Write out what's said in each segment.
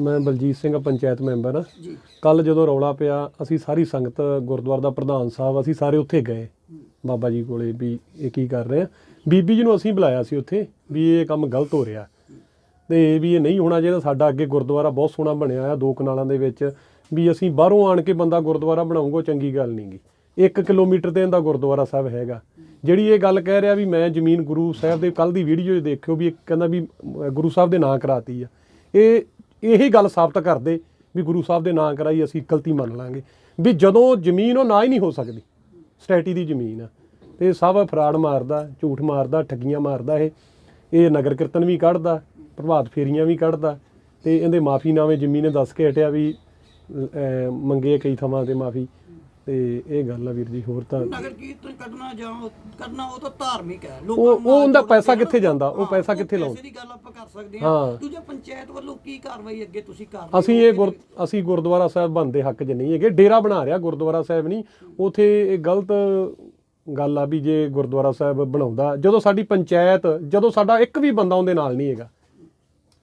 ਮੈਂ ਬਲਜੀਤ ਸਿੰਘ ਪੰਚਾਇਤ ਮੈਂਬਰ ਹਾਂ ਜੀ। ਕੱਲ ਜਦੋਂ ਰੌਲਾ ਪਿਆ ਅਸੀਂ ਸਾਰੀ ਸੰਗਤ ਗੁਰਦੁਆਰਾ ਦਾ ਪ੍ਰਧਾਨ ਸਾਹਿਬ ਅਸੀਂ ਸਾਰੇ ਉੱਥੇ ਗਏ। ਬਾਬਾ ਜੀ ਕੋਲੇ ਵੀ ਇਹ ਕੀ ਕਰ ਰਹੇ ਆ। ਬੀਬੀ ਜੀ ਨੂੰ ਅਸੀਂ ਬੁਲਾਇਆ ਸੀ ਉੱਥੇ ਵੀ ਇਹ ਕੰਮ ਗਲਤ ਹੋ ਰਿਹਾ। ਤੇ ਵੀ ਇਹ ਨਹੀਂ ਹੋਣਾ ਚਾਹੀਦਾ ਸਾਡਾ ਅੱਗੇ ਗੁਰਦੁਆਰਾ ਬਹੁਤ ਸੋਹਣਾ ਬਣਿਆ ਆ ਦੋ ਕਨਾਲਾਂ ਦੇ ਵਿੱਚ। ਵੀ ਅਸੀਂ ਬਾਹਰੋਂ ਆਣ ਕੇ ਬੰਦਾ ਗੁਰਦੁਆਰਾ ਬਣਾਉਂਗਾ ਚੰਗੀ ਗੱਲ ਨਹੀਂਗੀ 1 ਕਿਲੋਮੀਟਰ ਤੇ ਇਹਦਾ ਗੁਰਦੁਆਰਾ ਸਾਹਿਬ ਹੈਗਾ। ਜਿਹੜੀ ਇਹ ਗੱਲ ਕਹਿ ਰਿਹਾ ਵੀ ਮੈਂ ਜ਼ਮੀਨ ਗੁਰੂ ਸਾਹਿਬ ਦੇ ਕੱਲ ਦੀ ਵੀਡੀਓ 'ਚ ਦੇਖਿਓ ਵੀ ਇਹ ਕਹਿੰਦਾ ਵੀ ਗੁਰੂ ਸਾਹਿਬ ਦੇ ਨਾਂ ਕਰਾਤੀ ਆ। ਇਹ ਇਹੀ ਗੱਲ ਸਾਬਤ ਕਰਦੇ ਵੀ ਗੁਰੂ ਸਾਹਿਬ ਦੇ ਨਾਂ ਕਰਾਈ ਅਸੀਂ ਗਲਤੀ ਮੰਨ ਲਾਂਗੇ। ਵੀ ਜਦੋਂ ਜ਼ਮੀਨ ਉਹ ਨਾ ਹੀ ਨਹੀਂ ਹੋ ਸਕਦੀ, ਸਟੈਟੀ ਦੀ ਜ਼ਮੀਨ ਆ। ਤੇ ਸਭ ਫਰਾਡ ਮਾਰਦਾ, ਝੂਠ ਮਾਰਦਾ, ਠੱਗੀਆਂ ਮਾਰਦਾ ਇਹ। ਇਹ ਨਗਰ ਕੀਰਤਨ ਵੀ ਕੱਢਦਾ, ਪ੍ਰਭਾਤ ਫੇਰੀਆਂ ਵੀ ਕੱਢਦਾ। ਤੇ ਇਹਦੇ ਮਾਫੀਨਾਮੇ ਜ਼ਮੀਨ ਨੇ ਦੱਸ ਕੇ ਹਟਿਆ ਵੀ ਮੰਗੇ ਕਈ ਥਾਵਾਂ ਤੇ ਮਾਫੀ। ਤੇ ਇਹ ਗੱਲ ਆ ਵੀਰ ਜੀ ਹੋਰ ਤਾਂ ਨਗਰ ਕੀਰਤਨ ਕੱਢਣਾ ਜਾਂ ਉਹ- ਕਰਨਾ ਉਹ ਤਾਂ ਧਾਰਮਿਕ ਹੈ। ਉਹ ਉਹ ਉਹਦਾ ਪੈਸਾ ਕਿੱਥੇ ਜਾਂਦਾ? ਉਹ ਪੈਸਾ ਕਿੱਥੇ ਲਾਉਂਦਾ ਦੀ ਗੱਲ ਆਪਾਂ ਕਰ ਸਕਦੇ ਹਾਂ। ਦੂਜਾ ਪੰਚਾਇਤ ਵੱਲੋਂ ਕੀ ਕਾਰਵਾਈ ਅੱਗੇ ਤੁਸੀਂ ਕਰ? ਅਸੀਂ ਇਹ ਗੁਰ ਅਸੀਂ ਗੁਰਦੁਆਰਾ ਸਾਹਿਬ ਬੰਦੇ ਹੱਕ 'ਚ ਨਹੀਂ ਹੈਗੇ। ਡੇਰਾ ਬਣਾ ਰਿਹਾ ਗੁਰਦੁਆਰਾ ਸਾਹਿਬ ਨਹੀਂ। ਉਥੇ ਇਹ ਗਲਤ ਗੱਲ ਆ ਵੀ ਜੇ ਗੁਰਦੁਆਰਾ ਸਾਹਿਬ ਬਣਾਉਂਦਾ। ਜਦੋਂ ਸਾਡੀ ਪੰਚਾਇਤ ਜਦੋਂ ਸਾਡਾ ਇੱਕ ਵੀ ਬੰਦਾ ਉਹਦੇ ਨਾਲ ਨਹੀਂ ਹੈਗਾ।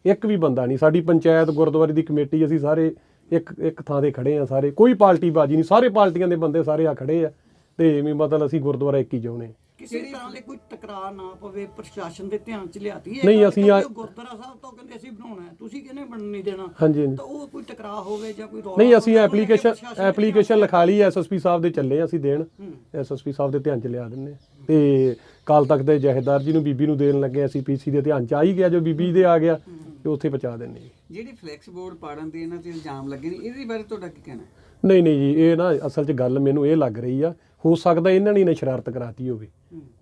ਇੱਕ ਵੀ ਬੰਦਾ ਨਹੀਂ। ਸਾਡੀ ਪੰਚਾਇਤ ਗੁਰਦੁਆਰੇ ਦੀ ਕਮੇਟੀ ਅਸੀਂ ਸਾਰੇ ਇੱਕ ਇੱਕ ਥਾਂ ਤੇ ਖੜੇ ਆ ਸਾਰੇ। ਕੋਈ ਪਾਰਟੀ ਬਾਜੀ ਨਹੀਂ। ਸਾਰੇ ਪਾਰਟੀਆਂ ਦੇ ਬੰਦੇ ਸਾਰੇ ਆ ਖੜੇ ਆ। ਤੇ ਵੀ ਮਤਲਬ ਅਸੀਂ ਗੁਰਦੁਆਰਾ ਇੱਕ ਹੀ ਹਾਂ। ਕਿਸੇ ਤਰ੍ਹਾਂ ਦੇ ਕੋਈ ਟਕਰਾਅ ਨਾ ਪਵੇ ਪ੍ਰਸ਼ਾਸਨ ਦੇ ਧਿਆਨ ਚ ਲਿਆਤੀ ਹੈ। ਨਹੀਂ, ਅਸੀਂ ਗੁਰਦੁਆਰਾ ਸਾਹਿਬ ਤੋਂ ਕਹਿੰਦੇ ਅਸੀਂ ਬਣਾਉਣਾ ਹੈ। ਤੁਸੀਂ ਕਿਹਨੇ ਬਣਨ ਨਹੀਂ ਦੇਣਾ? ਤਾਂ ਉਹ ਕੋਈ ਟਕਰਾਅ ਹੋਵੇ ਜਾਂ ਕੋਈ ਰੌਲਾ ਨਹੀਂ ਅਸੀਂ ਐਪਲੀਕੇਸ਼ਨ ਐਪਲੀਕੇਸ਼ਨ ਲਿਖਾ ਲਈ ਐਸਐਸਪੀ ਸਾਹਿਬ ਦੇ ਚੱਲੇ ਅਸੀਂ ਦੇਣ। ਐਸਐਸਪੀ ਸਾਹਿਬ ਦੇ ਧਿਆਨ ਚ ਲਿਆ ਦਿੰਨੇ ਹਾਂ। ਤੇ ਕਾਲ ਤੱਕ ਦੇ ਜਹੇਦਾਰ ਜੀ ਨੂੰ ਬੀਬੀ ਨੂੰ ਦੇਣ ਲੱਗੇ ਅਸੀਂ ਪੀਸੀ ਦੇ ਧਿਆਨ ਚ। ਆ ਹੀ ਗਿਆ ਜੋ ਬੀਬੀ ਦੇ ਆ ਗਿਆ। ਤੇ ਉੱਥੇ ਪਹੁੰਚਾ ਦਿੰਨੇ ਹਾਂ। ਜਿਹੜੀ ਫਲੈਕਸ ਬੋਰਡ ਪਾੜਨ ਦੇ ਇਹਨਾਂ ਤੇ ਇਲਜ਼ਾਮ ਲੱਗੇ ਨੇ ਇਹਦੇ ਬਾਰੇ ਤੁਹਾਡਾ ਕੀ ਕਹਿਣਾ ਹੈ? ਨਹੀਂ ਨਹੀਂ ਜੀ ਇਹ ਨਾ ਅਸਲ 'ਚ ਗੱਲ ਮੈਨੂੰ ਇਹ ਲੱਗ ਰਹੀ ਆ ਹੋ ਸਕਦਾ ਇਹਨਾਂ ਨੇ ਹੀ ਨਾ ਸ਼ਰਾਰਤ ਕਰਾਤੀ ਹੋਵੇ।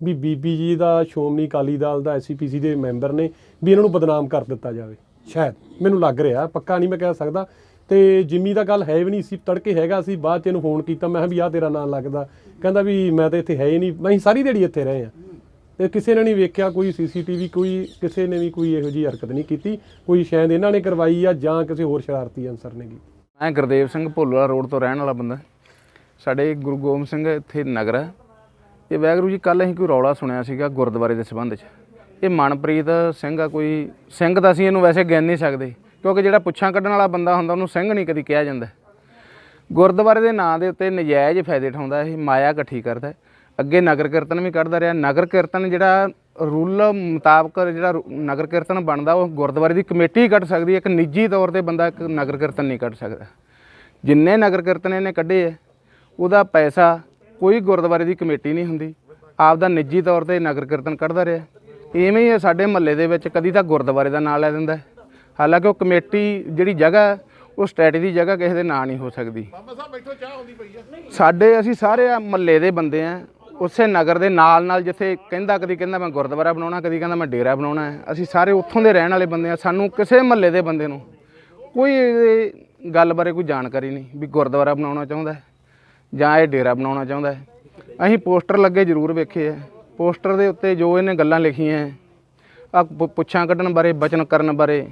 ਵੀ ਬੀਬੀ ਜੀ ਦਾ ਸ਼੍ਰੋਮਣੀ ਅਕਾਲੀ ਦਲ ਦਾ ਐਸਸੀਪੀਸੀ ਦੇ ਮੈਂਬਰ ਨੇ ਵੀ ਇਹਨਾਂ ਨੂੰ ਬਦਨਾਮ ਕਰ ਦਿੱਤਾ ਜਾਵੇ। ਸ਼ਾਇਦ ਮੈਨੂੰ ਲੱਗ ਰਿਹਾ ਪੱਕਾ ਨਹੀਂ ਮੈਂ ਕਹਿ ਸਕਦਾ। ਤੇ ਜਿੰਮੀ ਦਾ ਗੱਲ ਹੈ ਵੀ ਨਹੀਂ ਸੀ ਤੜਕੇ ਹੈਗਾ ਸੀ ਬਾਅਦ ਚ ਇਹਨੂੰ ਫੋਨ ਕੀਤਾ ਮੈਂ ਕਿਹਾ ਵੀ ਆ ਤੇਰਾ ਨਾਮ ਲੱਗਦਾ। ਕਹਿੰਦਾ ਵੀ ਮੈਂ ਤਾਂ ਇੱਥੇ ਹੈ ਹੀ ਨਹੀਂ ਮੈਂ ਸਾਰੀ ਦਿਹਾੜੀ ਇੱਥੇ ਰਹੇ ਆ ਤੇ ਕਿਸੇ ਨੇ ਨਹੀਂ ਵੇਖਿਆ ਕੋਈ ਸੀਸੀਟੀਵੀ, ਕੋਈ ਕਿਸੇ ਨੇ ਵੀ ਕੋਈ ਇਹੋ ਜਿਹੀ ਹਰਕਤ ਨਹੀਂ ਕੀਤੀ। ਕੋਈ ਸ਼ਾਇਦ ਇਹਨਾਂ ਨੇ ਕਰਵਾਈ ਆ ਜਾਂ ਕਿਸੇ ਹੋਰ ਸ਼ਰਾਰਤੀ ਅਨਸਰ ਨੇ ਕੀਤੀ। ਮੈਂ ਗੁਰਦੇਵ ਸਿੰਘ ਭੋਲੂਵਾਲਾ ਰੋਡ ਤੋਂ ਰਹਿਣ ਵਾਲਾ ਬੰਦਾ। ਸਾਡੇ ਗੁਰੂ ਗੋਬਿੰਦ ਸਿੰਘ ਇੱਥੇ ਨਗਰ ਹੈ। ਇਹ ਵੈਗਰੂ ਜੀ ਕੱਲ ਅਸੀਂ ਕੋਈ ਰੌਲਾ ਸੁਣਿਆ ਸੀਗਾ ਗੁਰਦੁਆਰੇ ਦੇ ਸੰਬੰਧ 'ਚ। ਇਹ ਮਨਪ੍ਰੀਤ ਸਿੰਘ ਆ, ਕੋਈ ਸਿੰਘ ਤਾਂ ਅਸੀਂ ਇਹਨੂੰ ਵੈਸੇ ਗਿਣ ਨਹੀਂ ਸਕਦੇ। ਕਿਉਂਕਿ ਜਿਹੜਾ ਪੁੱਛਾਂ ਕੱਢਣ ਵਾਲਾ ਬੰਦਾ ਹੁੰਦਾ, ਉਹਨੂੰ ਸਿੰਘ ਨਹੀਂ ਕਦੀ ਕਿਹਾ ਜਾਂਦਾ। ਗੁਰਦੁਆਰੇ ਦੇ ਨਾਂ ਦੇ ਉੱਤੇ ਨਜਾਇਜ਼ ਫਾਇਦੇ ਉਠਾਉਂਦਾ ਇਹ, ਮਾਇਆ ਇਕੱਠੀ ਕਰਦਾ। ਅੱਗੇ ਨਗਰ ਕੀਰਤਨ ਵੀ ਕੱਢਦਾ ਰਿਹਾ। ਨਗਰ ਕੀਰਤਨ ਜਿਹੜਾ ਰੂਲ ਮੁਤਾਬਕ ਜਿਹੜਾ ਰੂ- ਨਗਰ ਕੀਰਤਨ ਬਣਦਾ ਉਹ ਗੁਰਦੁਆਰੇ ਦੀ ਕਮੇਟੀ ਹੀ ਕੱਢ ਸਕਦੀ ਹੈ। ਇੱਕ ਨਿੱਜੀ ਤੌਰ ਤੇ ਬੰਦਾ ਇੱਕ ਨਗਰ ਕੀਰਤਨ ਨਹੀਂ ਕੱਢ ਸਕਦਾ। ਜਿੰਨੇ ਨਗਰ ਕੀਰਤਨ ਇਹਨੇ ਕੱਢੇ ਹੈ ਉਹਦਾ ਪੈਸਾ ਕੋਈ ਗੁਰਦੁਆਰੇ ਦੀ ਕਮੇਟੀ ਨਹੀਂ ਹੁੰਦੀ। ਆਪ ਦਾ ਨਿੱਜੀ ਤੌਰ ਤੇ ਨਗਰ ਕੀਰਤਨ ਕੱਢਦਾ ਰਿਹਾ। ਇਵੇਂ ਹੀ ਇਹ ਸਾਡੇ ਮਹੱਲੇ ਦੇ ਵਿੱਚ ਕਦੀ ਤਾਂ ਗੁਰਦੁਆਰੇ ਦਾ ਨਾਂ ਲੈ ਦਿੰਦਾ ਹੈ। ਹਾਲਾਂਕਿ ਉਹ ਕਮੇਟੀ ਜਿਹੜੀ ਜਗ੍ਹਾ ਹੈ, ਉਹ ਸਟੈਟੀ ਦੀ ਜਗ੍ਹਾ ਕਿਸੇ ਦੇ ਨਾਂ ਨਹੀਂ ਹੋ ਸਕਦੀ। ਸਾਡੇ ਅਸੀਂ ਸਾਰੇ ਆ ਮਹੱਲੇ ਦੇ ਬੰਦੇ ਆ। ਉਸੇ ਨਗਰ ਦੇ ਨਾਲ ਨਾਲ ਜਿੱਥੇ ਕਹਿੰਦਾ, ਕਦੀ ਕਹਿੰਦਾ ਮੈਂ ਗੁਰਦੁਆਰਾ ਬਣਾਉਣਾ, ਕਦੀ ਕਹਿੰਦਾ ਮੈਂ ਡੇਰਾ ਬਣਾਉਣਾ ਹੈ। ਅਸੀਂ ਸਾਰੇ ਉੱਥੋਂ ਦੇ ਰਹਿਣ ਵਾਲੇ ਬੰਦੇ ਆ ਸਾਨੂੰ ਕਿਸੇ ਮਹੱਲੇ ਦੇ ਬੰਦੇ ਨੂੰ ਕੋਈ ਇਹ ਗੱਲ ਬਾਰੇ ਕੋਈ ਜਾਣਕਾਰੀ ਨਹੀਂ ਵੀ ਗੁਰਦੁਆਰਾ ਬਣਾਉਣਾ ਚਾਹੁੰਦਾ ਹੈ ਜਾਂ ਇਹ ਡੇਰਾ ਬਣਾਉਣਾ ਚਾਹੁੰਦਾ ਹੈ। ਅਸੀਂ ਪੋਸਟਰ ਲੱਗੇ ਜ਼ਰੂਰ ਵੇਖੇ ਆ ਪੋਸਟਰ ਦੇ ਉੱਤੇ ਜੋ ਇਹਨੇ ਗੱਲਾਂ ਲਿਖੀਆਂ ਆ ਪੁੱਛਾਂ ਕੱਢਣ ਬਾਰੇ, ਬਚਨ ਕਰਨ ਬਾਰੇ,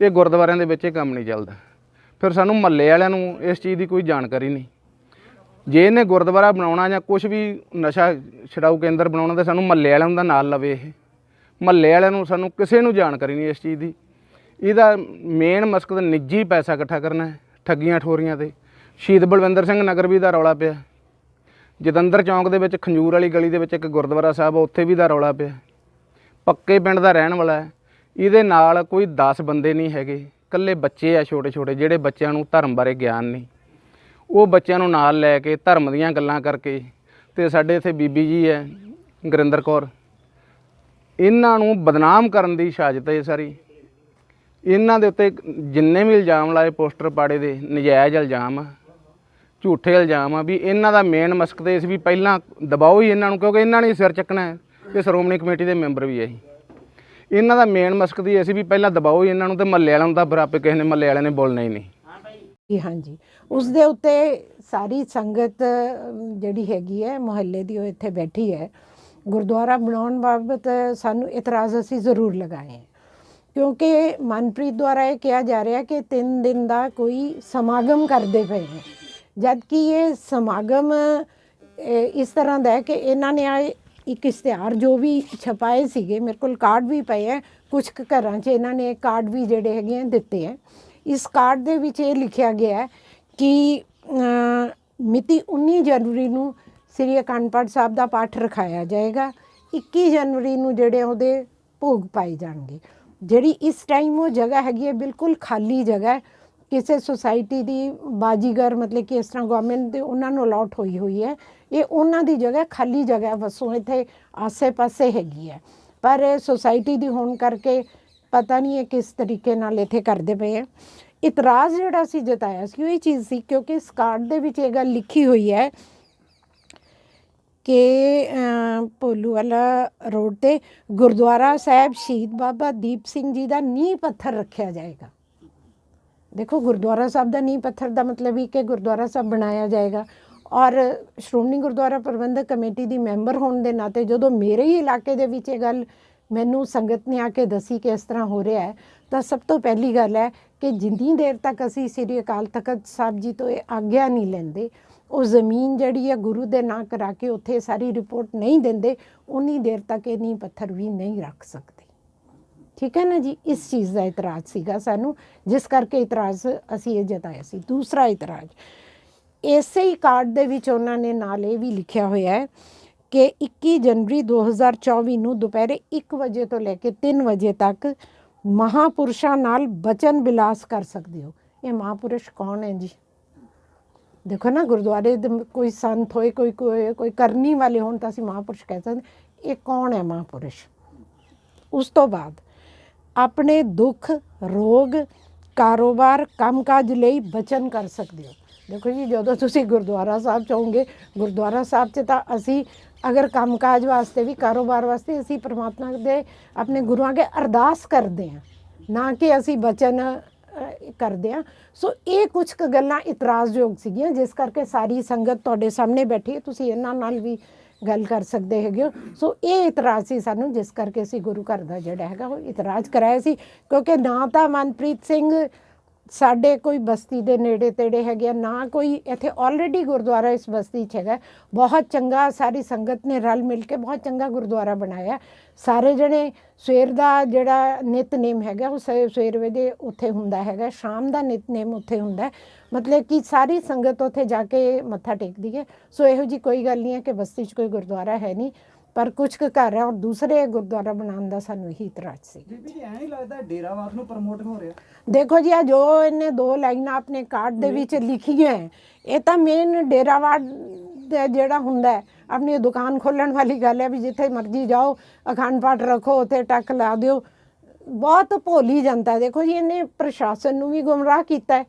ਇਹ ਗੁਰਦੁਆਰਿਆਂ ਦੇ ਵਿੱਚ ਇਹ ਕੰਮ ਨਹੀਂ ਚੱਲਦਾ। ਫਿਰ ਸਾਨੂੰ ਮਹੱਲੇ ਵਾਲਿਆਂ ਨੂੰ ਇਸ ਚੀਜ਼ ਦੀ ਕੋਈ ਜਾਣਕਾਰੀ ਨਹੀਂ। ਜੇ ਇਹਨੇ ਗੁਰਦੁਆਰਾ ਬਣਾਉਣਾ ਜਾਂ ਕੁਝ ਵੀ ਨਸ਼ਾ ਛਡਾਊ ਕੇਂਦਰ ਬਣਾਉਣਾ ਤਾਂ ਸਾਨੂੰ ਮਹੱਲੇ ਵਾਲਿਆਂ ਦਾ ਨਾਲ ਲਵੇ ਇਹ। ਮਹੱਲੇ ਵਾਲਿਆਂ ਨੂੰ ਸਾਨੂੰ ਕਿਸੇ ਨੂੰ ਜਾਣਕਾਰੀ ਨਹੀਂ ਇਸ ਚੀਜ਼ ਦੀ। ਇਹਦਾ ਮੇਨ ਮਕਸਦ ਨਿੱਜੀ ਪੈਸਾ ਇਕੱਠਾ ਕਰਨਾ ਹੈ, ਠੱਗੀਆਂ ਠੋਰੀਆਂ ਤੇ। ਸ਼ਹੀਦ ਬਲਵਿੰਦਰ ਸਿੰਘ ਨਗਰ ਵੀ ਦਾ ਰੌਲਾ ਪਿਆ। ਜਤਿੰਦਰ ਚੌਂਕ ਦੇ ਵਿੱਚ ਖੰਜੂਰ ਵਾਲੀ ਗਲੀ ਦੇ ਵਿੱਚ ਇੱਕ ਗੁਰਦੁਆਰਾ ਸਾਹਿਬ ਉੱਥੇ ਵੀ ਦਾ ਰੌਲਾ ਪਿਆ। ਪੱਕੇ ਪਿੰਡ ਦਾ ਰਹਿਣ ਵਾਲਾ ਹੈ। ਇਹਦੇ ਨਾਲ ਕੋਈ 10 ਬੰਦੇ ਨਹੀਂ ਹੈਗੇ। ਇਕੱਲੇ ਬੱਚੇ ਆ ਛੋਟੇ ਛੋਟੇ ਜਿਹੜੇ ਬੱਚਿਆਂ ਨੂੰ ਧਰਮ ਬਾਰੇ ਗਿਆਨ ਨਹੀਂ। ਉਹ ਬੱਚਿਆਂ ਨੂੰ ਨਾਲ ਲੈ ਕੇ ਧਰਮ ਦੀਆਂ ਗੱਲਾਂ ਕਰਕੇ ਤੇ ਸਾਡੇ ਇੱਥੇ ਬੀਬੀ ਜੀ ਹੈ, ਗੁਰਿੰਦਰ ਕੌਰ। ਇਹਨਾਂ ਨੂੰ ਬਦਨਾਮ ਕਰਨ ਦੀ ਸਾਜ਼ਿਸ਼ ਹੈ ਸਾਰੀ। ਇਹਨਾਂ ਦੇ ਉੱਤੇ ਜਿੰਨੇ ਵੀ ਇਲਜ਼ਾਮ ਲਾਏ, ਪੋਸਟਰ ਪਾੜੇ ਦੇ, ਨਜਾਇਜ਼ ਇਲਜ਼ਾਮ ਆ, ਝੂਠੇ ਇਲਜ਼ਾਮ ਆ, ਵੀ ਇਹਨਾਂ ਦਾ ਮੇਨ ਮਕਸਦ ਇਹ ਸੀ ਵੀ ਪਹਿਲਾਂ ਦਬਾਓ ਹੀ ਇਹਨਾਂ ਨੂੰ, ਕਿਉਂਕਿ ਇਹਨਾਂ ਨੇ ਸਿਰ ਚੱਕਣਾ ਹੈ। ਇਹ ਸ਼੍ਰੋਮਣੀ ਕਮੇਟੀ ਦੇ ਮੈਂਬਰ ਵੀ ਹੈ ਇਹ। ਇਹਨਾਂ ਦਾ ਮੇਨ ਮਕਸਦ ਇਹ ਅਸੀਂ ਵੀ ਪਹਿਲਾਂ ਦਬਾਓ ਹੀ ਇਹਨਾਂ ਨੂੰ ਤੇ ਮਹੱਲੇ ਵਾਲਿਆਂ ਨੂੰ ਤਾਂ ਬਰਾਬਰ ਕਿਸੇ ਨੇ ਮੱਲੇ ਵਾਲਿਆਂ ਨੇ ਬੋਲਣਾ ਹੀ ਨਹੀਂ। ਜੀ ਹਾਂਜੀ। ਉਸ ਦੇ ਉੱਤੇ ਸਾਰੀ ਸੰਗਤ ਜਿਹੜੀ ਹੈਗੀ ਹੈ, ਮੁਹੱਲੇ ਦੀ ਉਹ ਇੱਥੇ ਬੈਠੀ ਹੈ। ਗੁਰਦੁਆਰਾ ਬਣਾਉਣ ਬਾਬਤ ਸਾਨੂੰ ਇਤਰਾਜ਼ ਅਸੀਂ ਜ਼ਰੂਰ ਲਗਾਏ ਹੈ। ਕਿਉਂਕਿ ਮਨਪ੍ਰੀਤ ਦੁਆਰਾ ਇਹ ਕਿਹਾ ਜਾ ਰਿਹਾ ਕਿ 3 ਦਿਨ ਦਾ ਕੋਈ ਸਮਾਗਮ ਕਰਦੇ ਪਏ ਨੇ। ਜਦ ਕਿ ਇਹ ਸਮਾਗਮ ਇਸ ਤਰ੍ਹਾਂ ਦਾ ਹੈ ਕਿ ਇਹਨਾਂ ਨੇ ਆਏ ਇੱਕ ਇਸ਼ਤਿਹਾਰ ਜੋ ਵੀ ਛਪਾਏ ਸੀਗੇ, ਮੇਰੇ ਕੋਲ ਕਾਰਡ ਵੀ ਪਏ ਹੈ। ਕੁਝ ਕੁ ਘਰਾਂ 'ਚ ਇਹਨਾਂ ਨੇ ਕਾਰਡ ਵੀ ਜਿਹੜੇ ਹੈਗੇ ਆ, ਦਿੱਤੇ ਹੈ। ਇਸ ਕਾਰਡ ਦੇ ਵਿੱਚ ਇਹ ਲਿਖਿਆ ਗਿਆ ਹੈ ਕਿ ਮਿਤੀ 19 ਜਨਵਰੀ ਨੂੰ ਸ੍ਰੀ ਅਖੰਡ ਪਾਠ ਸਾਹਿਬ ਦਾ ਪਾਠ ਰਖਾਇਆ ਜਾਏਗਾ। 21 ਜਨਵਰੀ ਨੂੰ ਜਿਹੜੇ ਉਹਦੇ ਭੋਗ ਪਾਏ ਜਾਣਗੇ। ਜਿਹੜੀ ਇਸ ਟਾਈਮ ਉਹ ਜਗ੍ਹਾ ਹੈਗੀ ਹੈ, ਬਿਲਕੁਲ ਖਾਲੀ ਜਗ੍ਹਾ ਹੈ। ਕਿਸੇ ਸੁਸਾਇਟੀ ਦੀ ਬਾਜੀਗਰ ਮਤਲਬ ਕਿ ਇਸ ਤਰ੍ਹਾਂ ਗਵਰਨਮੈਂਟ ਦੇ ਉਹਨਾਂ ਨੂੰ ਅਲਾਟ ਹੋਈ ਹੋਈ ਹੈ। ਇਹ ਉਹਨਾਂ ਦੀ ਜਗ੍ਹਾ, ਖਾਲੀ ਜਗ੍ਹਾ ਵਸੋਂ ਇੱਥੇ ਆਸੇ-ਪਾਸੇ ਹੈਗੀ ਹੈ। ਪਰ ਸੁਸਾਇਟੀ ਦੀ ਹੋਣ ਕਰਕੇ ਪਤਾ ਨਹੀਂ ਇਹ ਕਿਸ ਤਰੀਕੇ ਨਾਲ ਇੱਥੇ ਕਰਦੇ ਪਏ ਹੈ ਇਤਰਾਜ਼ ਜਿਹੜਾ ਸੀ ਜਤਾਇਆ ਸੀ ਉਹ ਇਹ ਚੀਜ਼ ਸੀ ਕਿਉਂਕਿ ਇਸ ਕਾਰਡ ਦੇ ਵਿੱਚ ਇਹ ਗੱਲ ਲਿਖੀ ਹੋਈ ਹੈ ਕਿ ਅਮ, ਵਾਲਾ ਰੋਡ ਤੇ ਗੁਰਦੁਆਰਾ ਸਾਹਿਬ ਸ਼ਹੀਦ ਬਾਬਾ ਦੀਪ ਸਿੰਘ ਜੀ ਦਾ ਨੀਂਹ ਪੱਥਰ ਰੱਖਿਆ ਜਾਏਗਾ। ਦੇਖੋ ਗੁਰਦੁਆਰਾ ਸਾਹਿਬ ਦਾ ਨੀਂਹ ਪੱਥਰ ਦਾ ਮਤਲਬ ਹੀ ਕਿ ਗੁਰਦੁਆਰਾ ਸਾਹਿਬ ਬਣਾਇਆ ਜਾਏਗਾ। ਔਰ ਸ਼੍ਰੋਮਣੀ ਗੁਰਦੁਆਰਾ ਪ੍ਰਬੰਧਕ ਕਮੇਟੀ ਦੀ ਮੈਂਬਰ ਹੋਣ ਦੇ ਨਾਤੇ ਜਦੋਂ ਮੇਰੇ ਹੀ ਇਲਾਕੇ ਦੇ ਵਿੱਚ ਇਹ ਗੱਲ ਮੈਨੂੰ ਸੰਗਤ ਨੇ ਆ ਕੇ ਦੱਸੀ ਕਿ ਇਸ ਤਰ੍ਹਾਂ ਹੋ ਰਿਹਾ ਹੈ, ਤਾਂ ਸਭ ਤੋਂ ਪਹਿਲੀ ਗੱਲ ਹੈ ਕਿ ਜਿੰਨੀ ਦੇਰ ਤੱਕ ਅਸੀਂ ਸ੍ਰੀ ਅਕਾਲ ਤਖਤ ਸਾਹਿਬ ਜੀ ਤੋਂ ਇਹ ਆਗਿਆ ਨਹੀਂ ਲੈਂਦੇ, ਉਹ ਜ਼ਮੀਨ ਜਿਹੜੀ ਹੈ ਗੁਰੂ ਦੇ ਨਾਂ ਕਰਾ ਕੇ ਉੱਥੇ ਸਾਰੀ ਰਿਪੋਰਟ ਨਹੀਂ ਦਿੰਦੇ, ਉਨੀ ਦੇਰ ਤੱਕ ਇਹ ਨੀਂਹ ਪੱਥਰ ਵੀ ਨਹੀਂ ਰੱਖ ਸਕਦੇ। ਠੀਕ ਹੈ ਨਾ ਜੀ? ਇਸ ਚੀਜ਼ ਦਾ ਇਤਰਾਜ਼ ਸੀਗਾ ਸਾਨੂੰ, ਜਿਸ ਕਰਕੇ ਇਤਰਾਜ਼ ਅਸੀਂ ਇਹ ਜਤਾਇਆ ਸੀ। ਦੂਸਰਾ ਇਤਰਾਜ਼, ਇਸੇ ਹੀ ਕਾਰਡ ਦੇ ਵਿੱਚ ਉਹਨਾਂ ਨੇ ਨਾਲ ਇਹ ਵੀ ਲਿਖਿਆ ਹੋਇਆ ਹੈ ਕਿ 21 ਜਨਵਰੀ 2024 ਨੂੰ ਦੁਪਹਿਰੇ 1 ਵਜੇ ਤੋਂ ਲੈ ਕੇ 3 ਵਜੇ ਤੱਕ ਮਹਾਪੁਰਸ਼ਾਂ ਨਾਲ ਬਚਨ ਬਿਲਾਸ ਕਰ ਸਕਦੇ ਹੋ। ਇਹ ਮਹਾਪੁਰਸ਼ ਕੌਣ ਹੈ ਜੀ? ਦੇਖੋ ਨਾ, ਗੁਰਦੁਆਰੇ ਦੇ ਕੋਈ ਸੰਤ ਹੋਏ, ਕੋਈ ਕੋਈ ਕੋਈ ਕਰਨੀ ਵਾਲੇ ਹੋਣ ਤਾਂ ਅਸੀਂ ਮਹਾਪੁਰਸ਼ ਕਹਿ ਸਕਦੇ ਇਹ ਕੌਣ ਹੈ ਮਹਾਪੁਰਸ਼? ਉਸ ਤੋਂ ਬਾਅਦ ਆਪਣੇ ਦੁੱਖ, ਰੋਗ, ਕਾਰੋਬਾਰ, ਕੰਮਕਾਜ ਲਈ ਬਚਨ ਕਰ ਸਕਦੇ ਹੋ। ਦੇਖੋ ਜੀ, ਜਦੋਂ ਤੁਸੀਂ ਗੁਰਦੁਆਰਾ ਸਾਹਿਬ ਚਾਹੋਗੇ ਗੁਰਦੁਆਰਾ ਸਾਹਿਬ 'ਚ ਤਾਂ ਅਸੀਂ ਅਗਰ ਕੰਮਕਾਜ ਵਾਸਤੇ ਵੀ, ਕਾਰੋਬਾਰ ਵਾਸਤੇ ਅਸੀਂ ਪ੍ਰਮਾਤਮਾ ਦੇ ਆਪਣੇ ਗੁਰੂਆਂ ਅੱਗੇ ਅਰਦਾਸ ਕਰਦੇ ਹਾਂ, ਨਾ ਕਿ ਅਸੀਂ ਬਚਨ ਕਰਦੇ ਹਾਂ। ਸੋ ਇਹ ਕੁਝ ਕੁ ਗੱਲਾਂ ਇਤਰਾਜ਼ਯੋਗ ਸੀਗੀਆਂ, ਜਿਸ ਕਰਕੇ ਸਾਰੀ ਸੰਗਤ ਤੁਹਾਡੇ ਸਾਹਮਣੇ ਬੈਠੀ ਹੈ। ਤੁਸੀਂ ਇਹਨਾਂ ਨਾਲ ਵੀ ਗੱਲ ਕਰ ਸਕਦੇ ਹੈਗੇ ਹੋ। ਸੋ ਇਹ ਇਤਰਾਜ਼ ਸੀ ਸਾਨੂੰ, ਜਿਸ ਕਰਕੇ ਅਸੀਂ ਗੁਰੂ ਘਰ ਦਾ ਜਿਹੜਾ ਹੈਗਾ, ਉਹ ਇਤਰਾਜ਼ ਕਰਾਇਆ ਸੀ। ਕਿਉਂਕਿ ਨਾ ਤਾਂ ਮਨਪ੍ਰੀਤ ਸਿੰਘ ਸਾਡੇ ਕੋਈ ਬਸਤੀ ਦੇ ਨੇੜੇ ਤੇੜੇ ਹੈਗੇ ਆ, ਨਾ ਕੋਈ ਇੱਥੇ ਆਲਰੇਡੀ ਗੁਰਦੁਆਰਾ ਇਸ ਬਸਤੀ 'ਚ ਹੈਗਾ। ਬਹੁਤ ਚੰਗਾ ਸਾਰੀ ਸੰਗਤ ਨੇ ਰਲ ਮਿਲ ਕੇ ਬਹੁਤ ਚੰਗਾ ਗੁਰਦੁਆਰਾ ਬਣਾਇਆ। ਸਾਰੇ ਜਣੇ ਸਵੇਰ ਦਾ ਜਿਹੜਾ ਨਿਤਨੇਮ ਹੈਗਾ ਉਹ ਸਵੇ- ਸਵੇਰ ਵੇਲੇ ਉੱਥੇ ਹੁੰਦਾ ਹੈਗਾ ਸ਼ਾਮ ਦਾ ਨਿਤਨੇਮ ਉੱਥੇ ਹੁੰਦਾ ਮਤਲਬ ਕਿ ਸਾਰੀ ਸੰਗਤ ਉੱਥੇ ਜਾ ਕੇ ਮੱਥਾ ਟੇਕਦੀ ਹੈ। ਸੋ ਇਹੋ ਜੀ ਕੋਈ ਗੱਲ ਨਹੀਂ ਹੈ ਕਿ ਬਸਤੀ 'ਚ ਕੋਈ ਗੁਰਦੁਆਰਾ ਹੈ ਨਹੀਂ। ਪਰ ਕੁਝ ਕੁ ਘਰ ਹੈ ਔਰ ਦੂਸਰੇ ਗੁਰਦੁਆਰਾ ਬਣਾਉਣ ਦਾ ਸਾਨੂੰ ਇਹੀ ਇਤਰਾਜ਼ ਸੀ। ਬੀਬੀ ਜੀ ਐਂ ਨਹੀਂ ਲੱਗਦਾ ਡੇਰਾਵਾਦ ਨੂੰ ਪ੍ਰਮੋਟ ਹੋ ਰਿਹਾ। ਦੇਖੋ ਜੀ ਆ ਜੋ ਇਹਨੇ ਦੋ ਲਾਈਨਾਂ ਆਪਣੇ ਕਾਰਡ ਦੇ ਵਿੱਚ ਲਿਖੀਆਂ ਹੈ, ਇਹ ਤਾਂ ਮੇਨ ਡੇਰਾਵਾਦ ਦਾ ਜਿਹੜਾ ਹੁੰਦਾ ਹੈ, ਆਪਣੀ ਦੁਕਾਨ ਖੋਲਣ ਵਾਲੀ ਗੱਲ ਹੈ ਵੀ ਜਿੱਥੇ ਮਰਜ਼ੀ ਜਾਓ ਅਖੰਡ ਪਾਠ ਰੱਖੋ ਉੱਥੇ ਟੱਕ ਲਾ ਦਿਓ। ਬਹੁਤ ਭੋਲੀ ਜਨਤਾ ਹੈ। ਦੇਖੋ ਜੀ ਇਹਨੇ ਪ੍ਰਸ਼ਾਸਨ ਨੂੰ ਵੀ ਗੁੰਮਰਾਹ ਕੀਤਾ ਹੈ।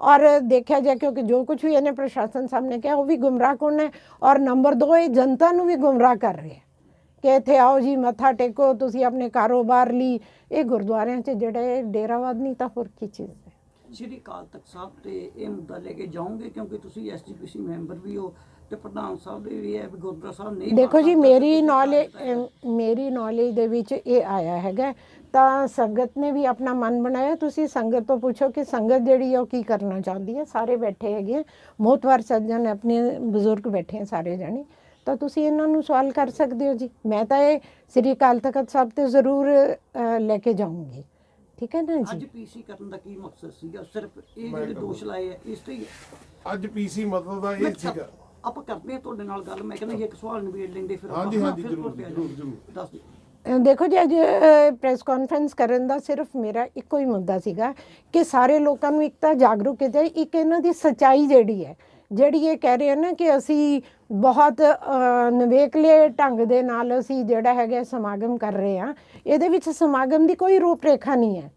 ਔਰ ਦੇਖਿਆ ਜਾਏ ਕਿਉਂਕਿ ਜੋ ਕੁਝ ਵੀ ਇਹਨੇ ਪ੍ਰਸ਼ਾਸਨ ਸਾਹਮਣੇ ਕਿਹਾ ਉਹ ਵੀ ਗੁੰਮਰਾਹ ਕਰਨ ਹੈ? ਔਰ ਨੰਬਰ 2 ਇਹ ਜਨਤਾ ਨੂੰ ਵੀ ਗੁੰਮਰਾਹ ਕਰ ਰਿਹਾ ਹੈ। ਕਿ ਇੱਥੇ ਆਓ ਜੀ ਮੱਥਾ ਟੇਕੋ ਤੁਸੀਂ ਆਪਣੇ ਕਾਰੋਬਾਰ ਲਈ। ਇਹ ਗੁਰਦੁਆਰਿਆਂ 'ਚ ਜਿਹੜੇ ਡੇਰਾਵਾਦ ਨਹੀਂ ਤਾਂ ਹੋਰ ਕੀ ਚੀਜ਼ ਹੈ। ਸ਼੍ਰੀ ਅਕਾਲ ਤਖਤ ਸਾਹਿਬ ਤੇ ਇਹ ਮੁੱਦਾ ਲੈ ਕੇ ਜਾਓਗੇ ਕਿਉਂਕਿ ਤੁਸੀਂ ਐਸਜੀਪੀਸੀ ਮੈਂਬਰ ਵੀ ਹੋ ਤੇ ਪ੍ਰਧਾਨ ਸਾਹਿਬ ਦੇ ਵੀ ਹੈ ਗੁਰਦੁਆਰਾ ਸਾਹਿਬ ਨਹੀਂ ਦੇਖੋ ਜੀ ਮੇਰੀ ਨੌਲੇਜ। ਮੇਰੀ ਨੌਲੇਜ ਦੇ ਵਿੱਚ ਇਹ ਆਇਆ ਹੈਗਾ। ਤਾਂ ਸੰਗਤ ਨੇ ਵੀ ਆਪਣਾ ਮਨ ਬਣਾਇਆ। ਤੁਸੀਂ ਸੰਗਤ ਤੋਂ ਪੁੱਛੋ ਕਿ ਸੰਗਤ ਜਿਹੜੀ ਹੈ ਉਹ ਕੀ ਕਰਨਾ ਚਾਹੁੰਦੀ ਹੈ? ਸਾਰੇ ਬੈਠੇ ਹੈਗੇ। ਮੋਤਵਾਰ ਸੱਜਣ ਆਪਣੇ ਬਜ਼ੁਰਗ ਬੈਠੇ ਸਾਰੇ ਜਾਣੇ। ਤਾਂ ਤੁਸੀਂ ਇਹਨਾਂ ਨੂੰ ਸਵਾਲ ਕਰ ਸਕਦੇ ਹੋ ਜੀ। ਮੈਂ ਤਾਂ ਇਹ ਸ੍ਰੀ ਅਕਾਲ ਤਖਤ ਸਾਹਿਬ ਤੇ ਜ਼ਰੂਰ ਲੈ ਕੇ ਜਾਊਂਗੀ। ਠੀਕ ਹੈ ਨਾ ਅੱਜ ਜੀ ਪੀਸੀ ਕਰਨ ਦਾ ਕੀ ਮਕਸਦ ਸੀਗਾ? ਸਿਰਫ ਇਹ ਜਿਹੜੇ ਦੋਸ਼ ਲਾਏ ਆ ਇਸ ਤੇ ਹੀ ਹੈ। ਅੱਜ ਪੀਸੀ ਮਤਲਬ ਦਾ ਇਹ ਸੀਗਾ। ਆਪਾਂ ਕਰਦੇ ਹਾਂ ਤੁਹਾਡੇ ਨਾਲ ਗੱਲ। ਮੈਂ ਕਹਿੰਦਾ ਇੱਕ ਸਵਾਲ ਨਿਬੇੜ ਲੈਂਦੇ ਫਿਰ ਹਾਂਜੀ, ਹਾਂਜੀ, ਫਿਰ ਜ਼ਰੂਰ, ਤੁਰ ਪਿਆ ਜ਼ਰੂਰ। ਦੱਸ ਦਿਓ। ਦੇਖੋ ਜੀ ਅੱਜ ਪ੍ਰੈਸ ਕਾਨਫਰੰਸ ਕਰਨ ਦਾ ਸਿਰਫ ਮੇਰਾ ਇੱਕੋ ਹੀ ਮੁੱਦਾ ਸੀਗਾ ਕਿ ਸਾਰੇ ਲੋਕਾਂ ਨੂੰ ਇੱਕ ਤਾਂ ਜਾਗਰੂਕ ਕੀਤਾ ਜਾਏ ਇੱਕ ਇਹਨਾਂ ਦੀ ਸਚਾਈ ਜਿਹੜੀ ਹੈ ਜਿਹੜੀ ਇਹ ਕਹਿ ਰਹੇ ਨਾ ਕਿ ਅਸੀਂ ਬਹੁਤ ਅ, ਨਵੇਕਲੇ ਢੰਗ ਦੇ ਨਾਲ ਅਸੀਂ ਜਿਹੜਾ ਹੈਗਾ ਸਮਾਗਮ ਕਰ ਰਹੇ ਹਾਂ ਇਹਦੇ ਵਿੱਚ ਸਮਾਗਮ ਦੀ ਕੋਈ ਰੂਪਰੇਖਾ ਨਹੀਂ ਹੈ।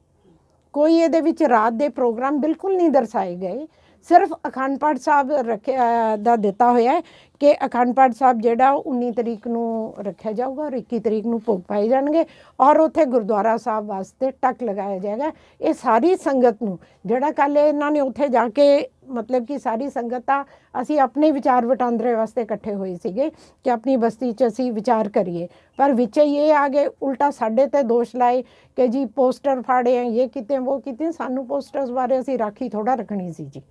ਕੋਈ ਇਹਦੇ ਵਿੱਚ ਰਾਤ ਦੇ ਪ੍ਰੋਗਰਾਮ ਬਿਲਕੁਲ ਨਹੀਂ ਦਰਸਾਏ ਗਏ। ਸਿਰਫ ਅਖੰਡ ਪਾਠ ਸਾਹਿਬ ਰੱਖਿਆ ਦਾ ਦਿੱਤਾ ਹੋਇਆ ਹੈ ਕਿ ਅਖੰਡ ਪਾਠ ਸਾਹਿਬ ਜਿਹੜਾ ਉਹ 19 ਤਰੀਕ ਨੂੰ ਰੱਖਿਆ ਜਾਊਗਾ ਔਰ 21 ਤਰੀਕ ਨੂੰ ਭੋਗ ਪਾਏ ਜਾਣਗੇ ਔਰ ਉੱਥੇ ਗੁਰਦੁਆਰਾ ਸਾਹਿਬ ਵਾਸਤੇ ਟੱਕ ਲਗਾਇਆ ਜਾਏਗਾ। ਇਹ ਸਾਰੀ ਸੰਗਤ ਨੂੰ ਜਿਹੜਾ ਕੱਲ ਇਹਨਾਂ ਨੇ ਉੱਥੇ ਜਾ ਕੇ ਮਤਲਬ ਕਿ ਸਾਰੀ ਸੰਗਤ ਆ ਅਸੀਂ ਆਪਣੇ ਵਿਚਾਰ ਵਟਾਂਦਰੇ ਵਾਸਤੇ ਇਕੱਠੇ ਹੋਏ ਸੀਗੇ ਕਿ ਆਪਣੀ ਬਸਤੀ 'ਚ ਅਸੀਂ ਵਿਚਾਰ ਕਰੀਏ। ਪਰ ਵਿੱਚ ਹੀ ਇਹ ਆ ਗਏ, ਉਲਟਾ ਸਾਡੇ ਤੇ ਦੋਸ਼ ਲਾਏ ਕਿ ਜੀ ਪੋਸਟਰ ਫਾੜੇ ਆ, ਇਹ ਕਿਤੇ, ਉਹ ਕਿਤੇ, ਸਾਨੂੰ ਪੋਸਟਰਸ ਬਾਰੇ ਅਸੀਂ ਰਾਖੀ ਥੋੜਾ ਰੱਖਣੀ ਸੀ ਜੀ।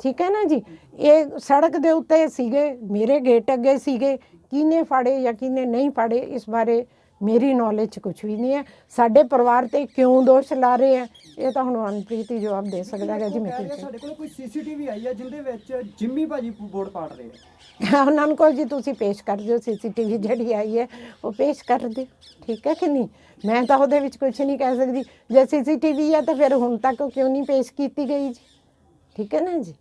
ਠੀਕ ਹੈ ਨਾ ਜੀ? ਇਹ ਸੜਕ ਦੇ ਉੱਤੇ ਸੀਗੇ ਮੇਰੇ ਗੇਟ ਅੱਗੇ ਸੀਗੇ। ਕਿਹਨੇ ਫਾੜੇ ਜਾਂ ਕਿਹਨੇ ਨਹੀਂ ਫਾੜੇ ਇਸ ਬਾਰੇ ਮੇਰੀ ਨੌਲੇਜ ਕੁਝ ਵੀ ਨਹੀਂ ਹੈ। ਸਾਡੇ ਪਰਿਵਾਰ ਤੇ ਕਿਉਂ ਦੋਸ਼ ਲਾ ਰਹੇ ਆ ਇਹ ਤਾਂ ਹੁਣ ਮਨਪ੍ਰੀਤ ਹੀ ਜਵਾਬ ਦੇ ਸਕਦਾ ਹੈ ਜੀ ਮੈਂ ਕਹਿ ਰਿਹਾ ਸਾਡੇ ਕੋਲ ਕੋਈ ਸੀਸੀਟੀਵੀ ਆਈ ਹੈ ਜਿੰਦੇ ਵਿੱਚ ਜਿੰਮੀ ਭਾਜੀ ਬੋਰਡ ਪਾੜ ਰਹੇ ਆ। ਉਹਨਾਂ ਨੂੰ ਕਹੋ ਜੀ ਤੁਸੀਂ ਪੇਸ਼ ਕਰ ਦਿਓ ਸੀਸੀਟੀਵੀ ਜਿਹੜੀ ਆਈ ਹੈ ਉਹ ਪੇਸ਼ ਕਰ ਦਿਓ। ਠੀਕ ਹੈ ਕਿ ਨਹੀਂ? ਮੈਂ ਤਾਂ ਉਹਦੇ ਵਿੱਚ ਕੁਝ ਨਹੀਂ ਕਹਿ ਸਕਦੀ। ਜੇ ਸੀਸੀਟੀਵੀ ਹੈ ਤਾਂ ਫਿਰ ਹੁਣ ਤੱਕ ਕਿਉਂ ਨਹੀਂ ਪੇਸ਼ ਕੀਤੀ ਗਈ ਜੀ? ਠੀਕ ਹੈ ਨਾ ਜੀ?